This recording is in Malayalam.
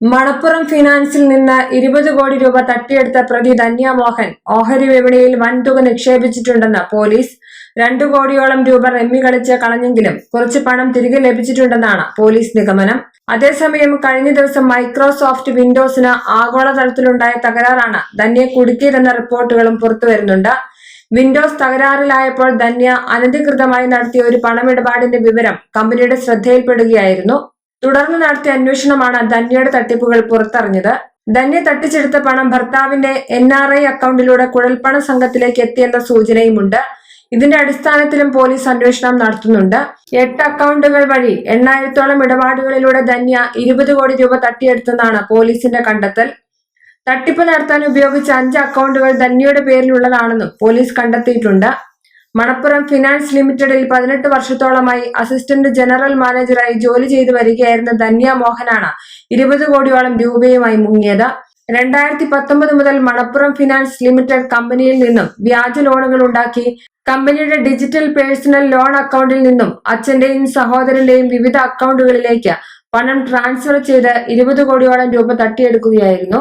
മണപ്പുറം ഫിനാൻസിൽ നിന്ന് ഇരുപത് കോടി രൂപ തട്ടിയെടുത്ത പ്രതി ധന്യമോഹൻ ഓഹരി വിപണിയിൽ വൻതുക നിക്ഷേപിച്ചിട്ടുണ്ടെന്ന് പോലീസ്. രണ്ടു കോടിയോളം രൂപ റമ്മി കളിച്ച് കളഞ്ഞെങ്കിലും കുറച്ച് പണം തിരികെ ലഭിച്ചിട്ടുണ്ടെന്നാണ് പോലീസ് നിഗമനം. അതേസമയം കഴിഞ്ഞ ദിവസം മൈക്രോസോഫ്റ്റ് വിൻഡോസിന് ആഗോളതലത്തിലുണ്ടായ തകരാറാണ് ധന്യെ കുടുക്കിയതെന്ന റിപ്പോർട്ടുകളും പുറത്തുവരുന്നുണ്ട് വിൻഡോസ് തകരാറിലായപ്പോൾ ധന്യ അനധികൃതമായി നടത്തിയ ഒരു പണമിടപാടിന്റെ വിവരം കമ്പനിയുടെ ശ്രദ്ധയിൽപ്പെടുകയായിരുന്നു. തുടർന്ന് നടത്തിയ അന്വേഷണമാണ് ധന്യയുടെ തട്ടിപ്പുകൾ പുറത്തറിഞ്ഞത്. ധന്യ തട്ടിച്ചെടുത്ത പണം ഭർത്താവിന്റെ എൻ ആർ ഐ അക്കൗണ്ടിലൂടെ കുഴൽപ്പണ സംഘത്തിലേക്ക് എത്തിയെന്ന സൂചനയുമുണ്ട്. ഇതിന്റെ അടിസ്ഥാനത്തിലും പോലീസ് അന്വേഷണം നടത്തുന്നുണ്ട്. എട്ട് അക്കൗണ്ടുകൾ വഴി എണ്ണായിരത്തോളം ഇടപാടുകളിലൂടെ ധന്യ ഇരുപത് കോടി രൂപ തട്ടിയെടുത്തെന്നാണ് പോലീസിന്റെ കണ്ടെത്തൽ. തട്ടിപ്പ് നടത്താൻ ഉപയോഗിച്ച അഞ്ച് അക്കൗണ്ടുകൾ ധന്യയുടെ പേരിലുള്ളതാണെന്നും പോലീസ് കണ്ടെത്തിയിട്ടുണ്ട്. മണപ്പുറം ഫിനാൻസ് ലിമിറ്റഡിൽ പതിനെട്ട് വർഷത്തോളമായി അസിസ്റ്റന്റ് ജനറൽ മാനേജറായി ജോലി ചെയ്തു വരികയായിരുന്ന ധന്യ മോഹനാണ് ഇരുപത് കോടിയോളം രൂപയുമായി മുങ്ങിയത്. രണ്ടായിരത്തി പത്തൊമ്പത് മുതൽ മണപ്പുറം ഫിനാൻസ് ലിമിറ്റഡ് കമ്പനിയിൽ നിന്നും വ്യാജ ലോണുകൾ ഉണ്ടാക്കി കമ്പനിയുടെ ഡിജിറ്റൽ പേഴ്സണൽ ലോൺ അക്കൗണ്ടിൽ നിന്നും അച്ഛന്റെയും സഹോദരന്റെയും വിവിധ അക്കൗണ്ടുകളിലേക്ക് പണം ട്രാൻസ്ഫർ ചെയ്ത് ഇരുപത് കോടിയോളം രൂപ തട്ടിയെടുക്കുകയായിരുന്നു.